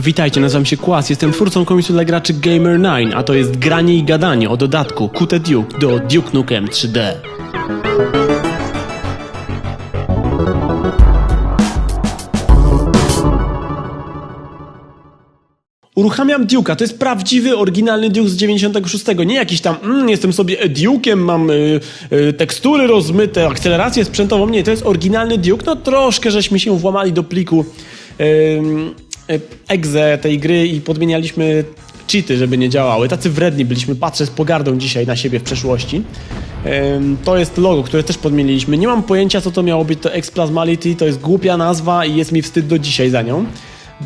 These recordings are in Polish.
Witajcie, nazywam się Kłas, jestem twórcą komisji dla graczy Gamer9, a to jest granie i gadanie o dodatku Kute Duke do Duke Nukem 3D. Uruchamiam Duke'a, to jest prawdziwy, oryginalny Duke z 96, nie jakiś tam, mm, jestem sobie Duke'em, mam y, y, tekstury rozmyte, akcelerację sprzętową, nie, to jest oryginalny Duke, no troszkę żeśmy się włamali do pliku y, y, exe tej gry i podmienialiśmy cheaty, żeby nie działały, tacy wredni byliśmy, patrzę z pogardą dzisiaj na siebie w przeszłości. To jest logo, które też podmieniliśmy. Nie mam pojęcia, co to miało być, to Explasmality, to jest głupia nazwa i jest mi wstyd do dzisiaj za nią.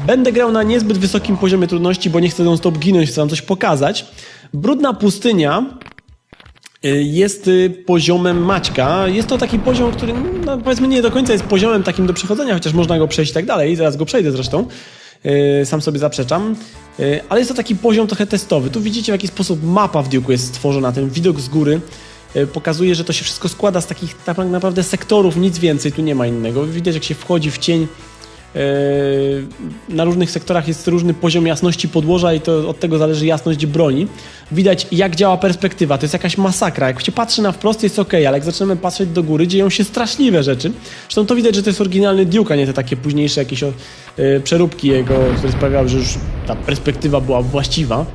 Będę grał na niezbyt wysokim poziomie trudności, bo nie chcę non-stop ginąć, chcę wam coś pokazać. Brudna pustynia y, jest y, poziomem Maćka. Jest to taki poziom, który no, powiedzmy nie do końca jest poziomem takim do przechodzenia, chociaż można go przejść i tak dalej. Zaraz go przejdę zresztą. Y, Sam sobie zaprzeczam. Y, Ale jest to taki poziom trochę testowy. Tu widzicie w jaki sposób mapa w Duke'u jest stworzona. Ten widok z góry y, pokazuje, że to się wszystko składa z takich tak naprawdę sektorów, nic więcej tu nie ma innego. Widać jak się wchodzi w cień na różnych sektorach jest różny poziom jasności podłoża i to od tego zależy jasność broni. Widać jak działa perspektywa, to jest jakaś masakra. Jak się patrzy na wprost jest ok, ale jak zaczynamy patrzeć do góry, dzieją się straszliwe rzeczy. Zresztą to widać, że to jest oryginalny Duke, a nie te takie późniejsze jakieś yy, przeróbki jego, które sprawiały, że już ta perspektywa była właściwa.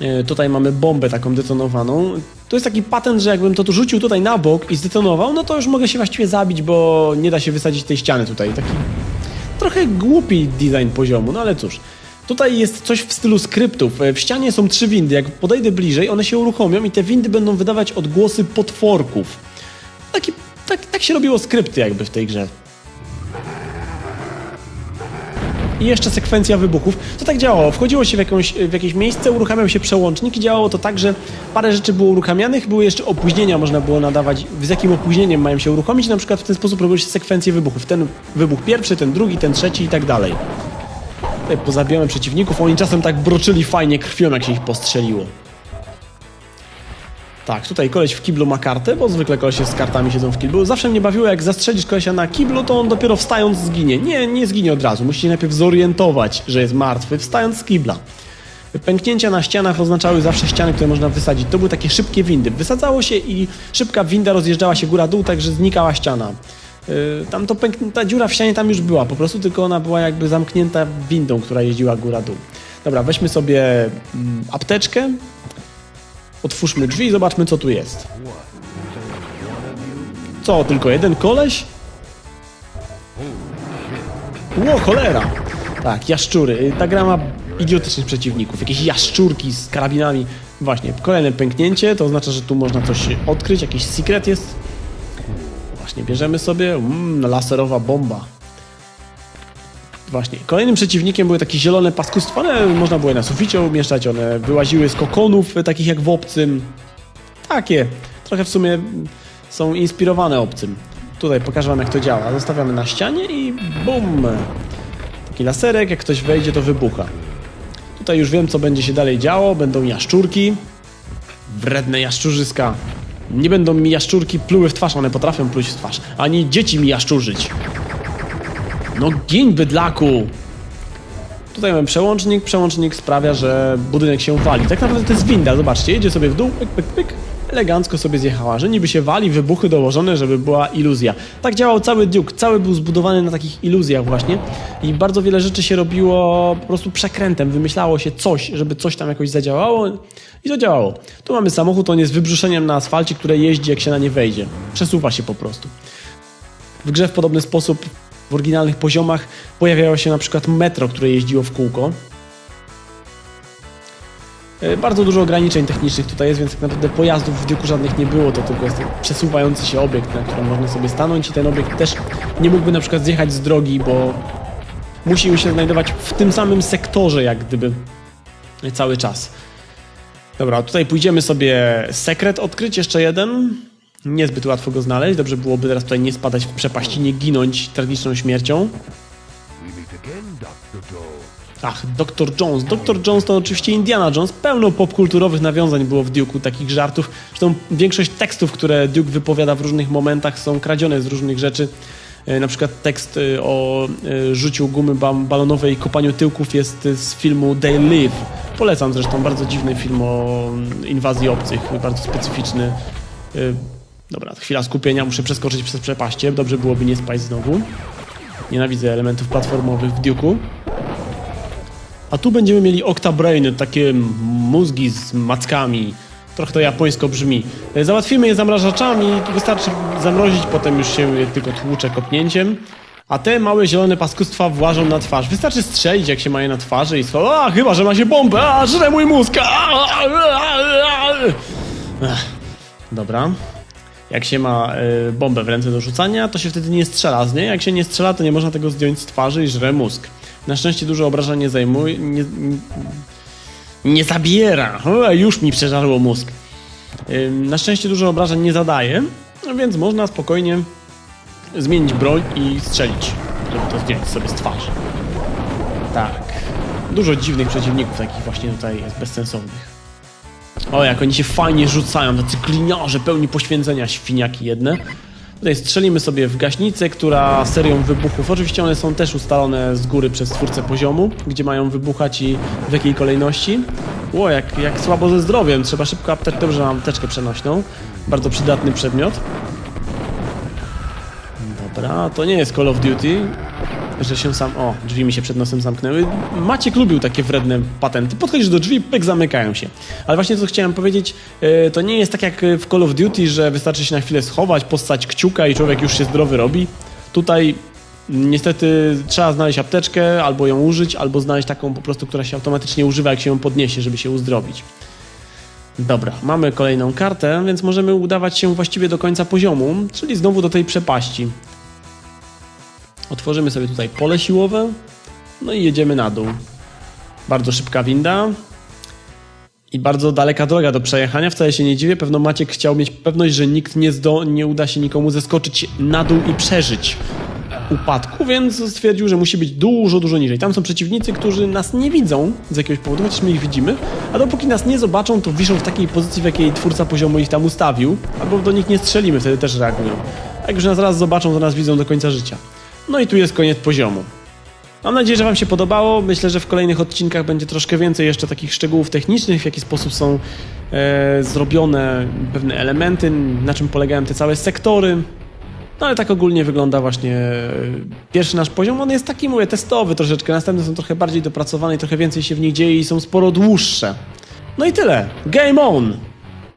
E, Tutaj mamy bombę taką detonowaną. To jest taki patent, że jakbym to tu rzucił tutaj na bok i zdetonował, no to już mogę się właściwie zabić, bo nie da się wysadzić tej ściany tutaj. Taki trochę głupi design poziomu, no ale cóż. Tutaj jest coś w stylu skryptów. E, W ścianie są trzy windy. Jak podejdę bliżej, one się uruchomią i te windy będą wydawać odgłosy potworków. Taki, tak, tak się robiło skrypty jakby w tej grze. I jeszcze sekwencja wybuchów. To tak działało. Wchodziło się w, jakąś, w jakieś miejsce, uruchamiał się przełącznik i działało to tak, że parę rzeczy było uruchamianych, były jeszcze opóźnienia, można było nadawać, z jakim opóźnieniem mają się uruchomić. Na przykład w ten sposób robiły się sekwencje wybuchów. Ten wybuch pierwszy, ten drugi, ten trzeci i tak dalej. Tutaj pozabijamy przeciwników, oni czasem tak broczyli fajnie krwią, jak się ich postrzeliło. Tak, tutaj koleś w kiblu ma kartę, bo zwykle kolesie z kartami siedzą w kiblu. Zawsze mnie bawiło, jak zastrzelisz kolesia na kiblu, to on dopiero wstając zginie. Nie, nie zginie od razu. Musicie najpierw zorientować, że jest martwy, wstając z kibla. Pęknięcia na ścianach oznaczały zawsze ściany, które można wysadzić. To były takie szybkie windy. Wysadzało się i szybka winda rozjeżdżała się góra-dół, tak że znikała ściana. Yy, Tam to pęk... ta dziura w ścianie tam już była, po prostu tylko ona była jakby zamknięta windą, która jeździła góra-dół. Dobra, weźmy sobie mm, apteczkę, Otwórzmy drzwi i zobaczmy, co tu jest. Co, tylko jeden koleś? Ło, cholera! Tak, jaszczury. Ta gra ma idiotycznych przeciwników. Jakieś jaszczurki z karabinami. Właśnie, kolejne pęknięcie, to oznacza, że tu można coś odkryć, jakiś secret jest. Właśnie, bierzemy sobie, mmm, laserowa bomba. Właśnie. Kolejnym przeciwnikiem były takie zielone paskustwa, ale można było je na suficie umieszczać, one wyłaziły z kokonów, e, takich jak w obcym. Takie. Trochę w sumie są inspirowane obcym. Tutaj pokażę wam jak to działa. Zostawiamy na ścianie i bum! Taki laserek, jak ktoś wejdzie to wybucha. Tutaj już wiem co będzie się dalej działo, będą jaszczurki. Wredne jaszczurzyska. Nie będą mi jaszczurki pluły w twarz, one potrafią pluć w twarz. Ani dzieci mi jaszczurzyć. No gin bydlaku! Tutaj mamy przełącznik, przełącznik sprawia, że budynek się wali. Tak naprawdę to jest winda, zobaczcie, jedzie sobie w dół, pyk, pyk, pyk, elegancko sobie zjechała, że niby się wali, wybuchy dołożone, żeby była iluzja. Tak działał cały Duke, cały był zbudowany na takich iluzjach właśnie i bardzo wiele rzeczy się robiło po prostu przekrętem, wymyślało się coś, żeby coś tam jakoś zadziałało i to działało. Tu mamy samochód, on jest wybrzuszeniem na asfalcie, które jeździ jak się na nie wejdzie. Przesuwa się po prostu. W grze w podobny sposób w oryginalnych poziomach pojawiało się na przykład metro, które jeździło w kółko. E, Bardzo dużo ograniczeń technicznych tutaj jest, więc tak naprawdę pojazdów w Duke'u żadnych nie było, to tylko jest przesuwający się obiekt, na którym można sobie stanąć i ten obiekt też nie mógłby na przykład zjechać z drogi, bo musi się znajdować w tym samym sektorze jak gdyby cały czas. Dobra, tutaj pójdziemy sobie sekret odkryć, jeszcze jeden. Niezbyt łatwo go znaleźć, dobrze byłoby teraz tutaj nie spadać w przepaść i nie ginąć tragiczną śmiercią. Ach, Dr. Jones. Dr. Jones to oczywiście Indiana Jones. Pełno popkulturowych nawiązań było w Duke'u, takich żartów. Zresztą większość tekstów, które Duke wypowiada w różnych momentach są kradzione z różnych rzeczy. E, Na przykład tekst e, o e, rzuciu gumy balonowej i kopaniu tyłków jest z filmu They Live. Polecam zresztą, bardzo dziwny film o mm, inwazji obcych, bardzo specyficzny. Dobra, chwila skupienia, muszę przeskoczyć przez przepaście, dobrze byłoby nie spaść znowu. Nienawidzę elementów platformowych w Duke'u. A tu będziemy mieli Octabrainy, takie mózgi z mackami. Trochę to japońsko brzmi. E, Załatwimy je zamrażaczami, wystarczy zamrozić, potem już się tylko tłucze kopnięciem. A te małe zielone paskustwa włażą na twarz. Wystarczy strzelić, jak się ma je na twarzy i słowo, a chyba, że ma się bombę, a żre mój mózg. A, a, a, a. Ech, Dobra. Jak się ma y, bombę w ręce do rzucania, to się wtedy nie strzela z niej. Jak się nie strzela, to nie można tego zdjąć z twarzy i żre mózg. Na szczęście dużo obrażeń nie zajmuje. Nie, nie, zabiera. O, już mi przeżarło mózg. Na szczęście dużo obrażeń nie zadaje, więc można spokojnie zmienić broń i strzelić, żeby to zdjąć sobie z twarzy. Tak. Dużo dziwnych przeciwników, takich właśnie tutaj jest bezsensownych. O, jak oni się fajnie rzucają, tacy kliniarze, pełni poświęcenia, świniaki jedne. Tutaj strzelimy sobie w gaśnicę, która serią wybuchów, oczywiście one są też ustalone z góry przez twórcę poziomu, gdzie mają wybuchać i w jakiej kolejności. Ło, jak, jak słabo ze zdrowiem, trzeba szybko apteczkę, dobrze mam apteczkę przenośną, bardzo przydatny przedmiot. Dobra, to nie jest Call of Duty, że się sam... O, drzwi mi się przed nosem zamknęły. Maciek lubił takie wredne patenty. Podchodzisz do drzwi, pyk, zamykają się. Ale właśnie co chciałem powiedzieć, e, to nie jest tak jak w Call of Duty, że wystarczy się na chwilę schować, postać kciuka i człowiek już się zdrowy robi. Tutaj niestety trzeba znaleźć apteczkę, albo ją użyć, albo znaleźć taką po prostu, która się automatycznie używa, jak się ją podniesie, żeby się uzdrowić. Dobra, mamy kolejną kartę, więc możemy udawać się właściwie do końca poziomu, czyli znowu do tej przepaści. Otworzymy sobie tutaj pole siłowe, no i jedziemy na dół. Bardzo szybka winda i bardzo daleka droga do przejechania. Wcale się nie dziwię, pewno Maciek chciał mieć pewność, że nikt nie, zdo, nie uda się nikomu zeskoczyć na dół i przeżyć upadku, więc stwierdził, że musi być dużo, dużo niżej. Tam są przeciwnicy, którzy nas nie widzą z jakiegoś powodu, chociaż my ich widzimy, a dopóki nas nie zobaczą, to wiszą w takiej pozycji, w jakiej twórca poziomu ich tam ustawił, albo do nich nie strzelimy, wtedy też reagują. A jak już nas raz zobaczą, to nas widzą do końca życia. No i tu jest koniec poziomu. Mam nadzieję, że Wam się podobało. Myślę, że w kolejnych odcinkach będzie troszkę więcej jeszcze takich szczegółów technicznych, w jaki sposób są e, zrobione pewne elementy, na czym polegają te całe sektory. No ale tak ogólnie wygląda właśnie e, pierwszy nasz poziom. On jest taki, mówię, testowy troszeczkę. Następne są trochę bardziej dopracowane i trochę więcej się w nich dzieje i są sporo dłuższe. No i tyle. Game on!